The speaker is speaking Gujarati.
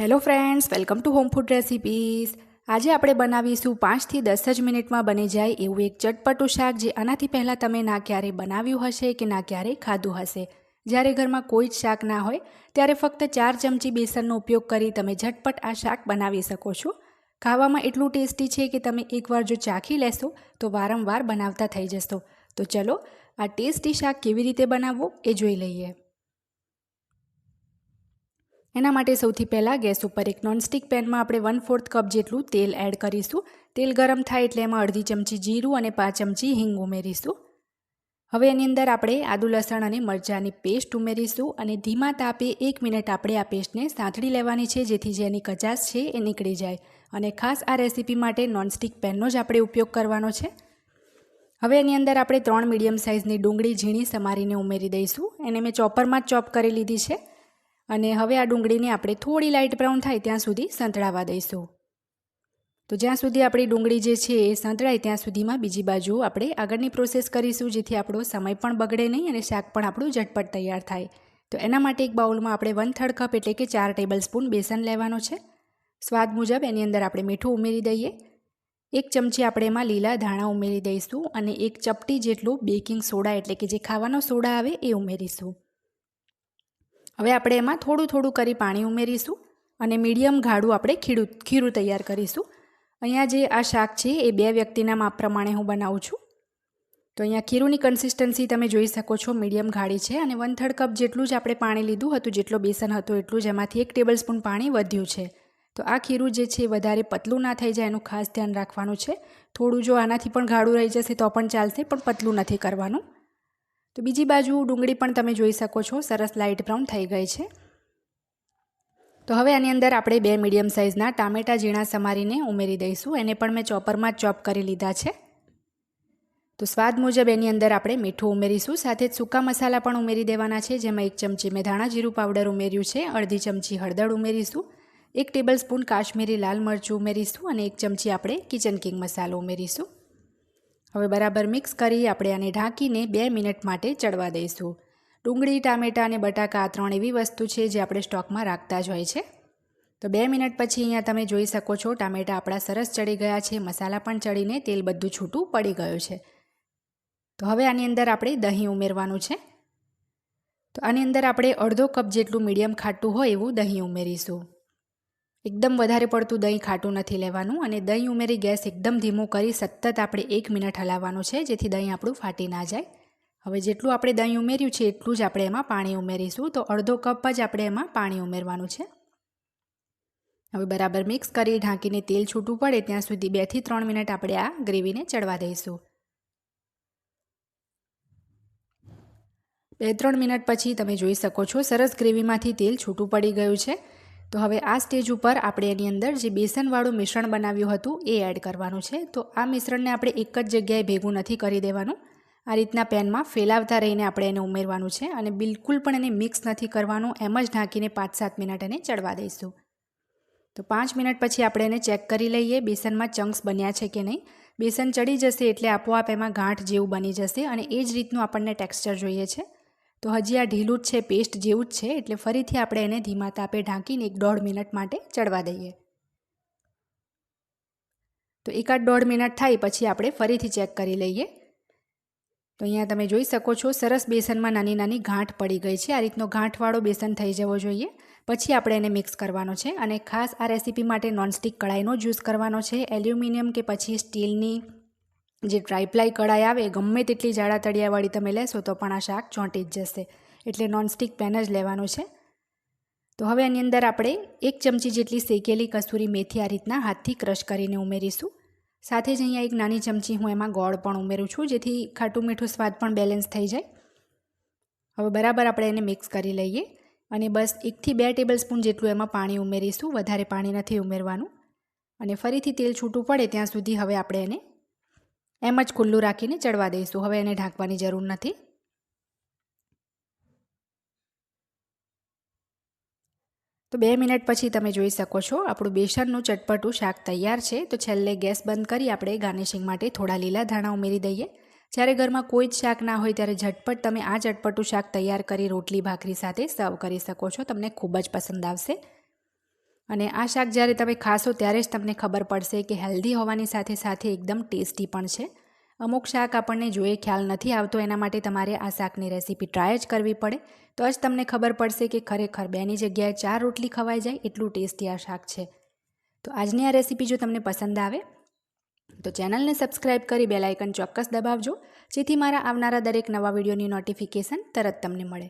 Hello friends welcome to home food recipes આજે આપણે બનાવીશું પાંચથી દસ જ મિનિટમાં બની જાય એવું એક ચટપટું શાક જે આનાથી પહેલાં તમે ના ક્યારેય બનાવ્યું હશે કે ના ક્યારેય ખાધું હશે. જ્યારે ઘરમાં કોઈ જ શાક ના હોય, ત્યારે ફક્ત ચાર ચમચી બેસનનો ઉપયોગ કરી તમે ઝટપટ આ શાક બનાવી શકો છો. ખાવામાં એટલું ટેસ્ટી છે કે તમે એકવાર જો ચાખી લેશો, તો વારંવાર બનાવતા થઈ જશો. તો ચલો, આ ટેસ્ટી શાક કેવી રીતે બનાવવું એ જોઈ લઈએ. એના માટે સૌથી પહેલાં ગેસ ઉપર એક નોનસ્ટિક પેનમાં આપણે વન ફોર્થ કપ જેટલું તેલ એડ કરીશું. તેલ ગરમ થાય એટલે એમાં અડધી ચમચી જીરું અને પાંચ ચમચી હિંગ ઉમેરીશું. હવે એની અંદર આપણે આદુ લસણ અને મરચાંની પેસ્ટ ઉમેરીશું અને ધીમા તાપે એક મિનિટ આપણે આ પેસ્ટને સાંતળી લેવાની છે જેથી જે એની કચાશ છે એ નીકળી જાય. અને ખાસ આ રેસીપી માટે નોનસ્ટિક પેનનો જ આપણે ઉપયોગ કરવાનો છે. હવે એની અંદર આપણે ત્રણ મીડિયમ સાઇઝની ડુંગળી ઝીણી સમારીને ઉમેરી દઈશું. એને મેં ચોપરમાં જ ચોપ કરી લીધી છે. અને હવે આ ડુંગળીને આપણે થોડી લાઇટ બ્રાઉન થાય ત્યાં સુધી સંતળાવા દઈશું. તો જ્યાં સુધી આપણી ડુંગળી જે છે એ સંતળાય, ત્યાં સુધીમાં બીજી બાજુ આપણે આગળની પ્રોસેસ કરીશું, જેથી આપણો સમય પણ બગડે નહીં અને શાક પણ આપણું ઝટપટ તૈયાર થાય. તો એના માટે એક બાઉલમાં આપણે વન થર્ડ કપ એટલે કે ચાર ટેબલ સ્પૂન બેસન લેવાનો છે. સ્વાદ મુજબ એની અંદર આપણે મીઠું ઉમેરી દઈએ. એક ચમચી આપણે એમાં લીલા ધાણા ઉમેરી દઈશું અને એક ચપટી જેટલું બેકિંગ સોડા એટલે કે જે ખાવાનો સોડા આવે એ ઉમેરીશું. હવે આપણે એમાં થોડું થોડું કરી પાણી ઉમેરીશું અને મીડિયમ ગાઢું આપણે ખીરું ખીરું તૈયાર કરીશું. અહીંયા જે આ શાક છે એ બે વ્યક્તિના માપ પ્રમાણે હું બનાવું છું. તો અહીંયા ખીરુંની કન્સિસ્ટન્સી તમે જોઈ શકો છો, મીડિયમ ગાઢી છે અને વન થર્ડ કપ જેટલું જ આપણે પાણી લીધું હતું, જેટલો બેસન હતો એટલું જ એમાંથી એક ટેબલ સ્પૂન પાણી વધ્યું છે. તો આ ખીરું જે છે વધારે પતલું ના થઈ જાય, એનું ખાસ ધ્યાન રાખવાનું છે. થોડું જો આનાથી પણ ગાળું રહી જશે તો પણ ચાલશે, પણ પતલું નથી કરવાનું. તો બીજી બાજુ ડુંગળી પણ તમે જોઈ શકો છો. સરસ લાઇટ બ્રાઉન થઈ ગઈ છે. તો હવે આની અંદર આપણે બે મીડિયમ સાઇઝના ટામેટા ઝીણા સમારીને ઉમેરી દઈશું. એને પણ મેં ચોપરમાં જ ચોપ કરી લીધા છે. તો સ્વાદ મુજબ એની અંદર આપણે મીઠું ઉમેરીશું. સાથે જ સૂકા મસાલા પણ ઉમેરી દેવાના છે. જેમાં એક ચમચી મેં ધાણા જીરું પાવડર ઉમેર્યું છે. અડધી ચમચી હળદર ઉમેરીશું. એક ટેબલ સ્પૂન કાશ્મીરી લાલ મરચું ઉમેરીશું અને એક ચમચી આપણે કિચન કિંગ મસાલો ઉમેરીશું. હવે બરાબર મિક્સ કરી આપણે આને ઢાંકીને બે મિનિટ માટે ચડવા દઈશું. ડુંગળી, ટામેટાં અને બટાકા આ ત્રણ એવી વસ્તુ છે જે આપણે સ્ટોકમાં રાખતા જ હોય છે. તો બે મિનિટ પછી અહીંયા તમે જોઈ શકો છો ટામેટાં આપણા સરસ ચડી ગયા છે, મસાલા પણ ચડીને તેલ બધું છૂટું પડી ગયું છે. તો હવે આની અંદર આપણે દહીં ઉમેરવાનું છે. તો આની અંદર આપણે અડધો કપ જેટલું મીડિયમ ખાટું હોય એવું દહીં ઉમેરીશું. એકદમ વધારે પડતું દહીં ખાટું નથી લેવાનું અને દહીં ઉમેરી ગેસ એકદમ ધીમું કરી સતત આપણે એક મિનિટ હલાવવાનું છે, જેથી દહીં આપણું ફાટી ના જાય. હવે જેટલું આપણે દહીં ઉમેર્યું છે, એટલું જ આપણે એમાં પાણી ઉમેરીશું. તો અડધો કપ જ આપણે એમાં પાણી ઉમેરવાનું છે. હવે બરાબર મિક્સ કરી ઢાંકીને તેલ છૂટું પડે ત્યાં સુધી બેથી ત્રણ મિનિટ આપણે આ ગ્રેવીને ચડવા દઈશું. બે ત્રણ મિનિટ પછી તમે જોઈ શકો છો, સરસ ગ્રેવીમાંથી તેલ છૂટું પડી ગયું છે. તો હવે આ સ્ટેજ ઉપર આપણે એની અંદર જે બેસનવાળું મિશ્રણ બનાવ્યું હતું, એ એડ કરવાનું છે. તો આ મિશ્રણને આપણે એક જ જગ્યાએ ભેગું નથી કરી દેવાનું. આ રીતના પેનમાં ફેલાવતા રહીને આપણે એને ઉમેરવાનું છે અને બિલકુલ પણ એને મિક્સ નથી કરવાનું. એમ જ ઢાંકીને પાંચ સાત મિનિટ એને ચડવા દઈશું. તો પાંચ મિનિટ પછી આપણે એને ચેક કરી લઈએ બેસનમાં ચંક્સ બન્યા છે કે નહીં. બેસન ચડી જશે એટલે આપોઆપ એમાં ગાંઠ જેવું બની જશે અને એ જ રીતનું આપણને ટેક્સચર જોઈએ છે. તો હજી આ ઢીલું જ છે, પેસ્ટ જેવું જ છે, એટલે ફરીથી આપણે એને ધીમા તાપે ઢાંકીને એક દોઢ મિનિટ માટે ચડવા દઈએ. તો એકાદ દોઢ મિનિટ થાય પછી આપણે ફરીથી ચેક કરી લઈએ. તો અહીંયા તમે જોઈ શકો છો, સરસ બેસનમાં નાની નાની ગાંઠ પડી ગઈ છે. આ રીતનો ગાંઠવાળો બેસન થઈ જવો જોઈએ. પછી આપણે એને મિક્સ કરવાનો છે અને ખાસ આ રેસીપી માટે નોનસ્ટિક કઢાઈનો જ યુઝ કરવાનો છે. એલ્યુમિનિયમ કે પછી સ્ટીલની જે ટ્રાયપ્લાય કઢાઈ આવે ગમે તેટલી જાડા તળિયાવાળી તમે લેશો તો પણ આ શાક ચોંટી જ જશે. એટલે નોનસ્ટિક પેન જ લેવાનું છે. તો હવે એની અંદર આપણે એક ચમચી જેટલી શેકેલી કસૂરી મેથી આ રીતના હાથથી ક્રશ કરીને ઉમેરીશું. સાથે જ અહીંયા એક નાની ચમચી હું એમાં ગોળ પણ ઉમેરું છું, જેથી ખાટું મીઠું સ્વાદ પણ બેલેન્સ થઈ જાય. હવે બરાબર આપણે એને મિક્સ કરી લઈએ અને બસ એકથી બે ટેબલ સ્પૂન જેટલું એમાં પાણી ઉમેરીશું, વધારે પાણી નથી ઉમેરવાનું. અને ફરીથી તેલ છૂટું પડે ત્યાં સુધી હવે આપણે એને એમ જ ખુલ્લું રાખીને ચડવા દઈશું. હવે એને ઢાંકવાની જરૂર નથી. તો બે મિનિટ પછી તમે જોઈ શકો છો, આપણું બેસનનું ચટપટું શાક તૈયાર છે. તો છેલ્લે ગેસ બંધ કરી આપણે ગાર્નિશિંગ માટે થોડા લીલા ધાણા ઉમેરી દઈએ. જ્યારે ઘરમાં કોઈ જ શાક ના હોય ત્યારે ઝટપટ તમે આ ચટપટું શાક તૈયાર કરી રોટલી, ભાખરી સાથે સર્વ કરી શકો છો. તમને ખૂબ જ પસંદ આવશે. અને આ શાક જ્યારે તમે ખાશો ત્યારે જ તમને ખબર પડશે કે હેલ્ધી હોવાની સાથે સાથે એકદમ ટેસ્ટી પણ છે. અમુક શાક આપણને જોઈએ ખ્યાલ નથી આવતો, એના માટે તમારે આ શાકની રેસીપી ટ્રાય જ કરવી પડે. તો જ તમને ખબર પડશે કે ખરેખર બેની જગ્યાએ ચાર રોટલી ખવાઈ જાય, એટલું ટેસ્ટી આ શાક છે. તો આજની આ રેસીપી જો તમને પસંદ આવે, તો ચેનલને સબસ્ક્રાઈબ કરી બેલ ચોક્કસ દબાવજો, જેથી મારા આવનારા દરેક નવા વિડીયોની નોટિફિકેશન તરત તમને મળે.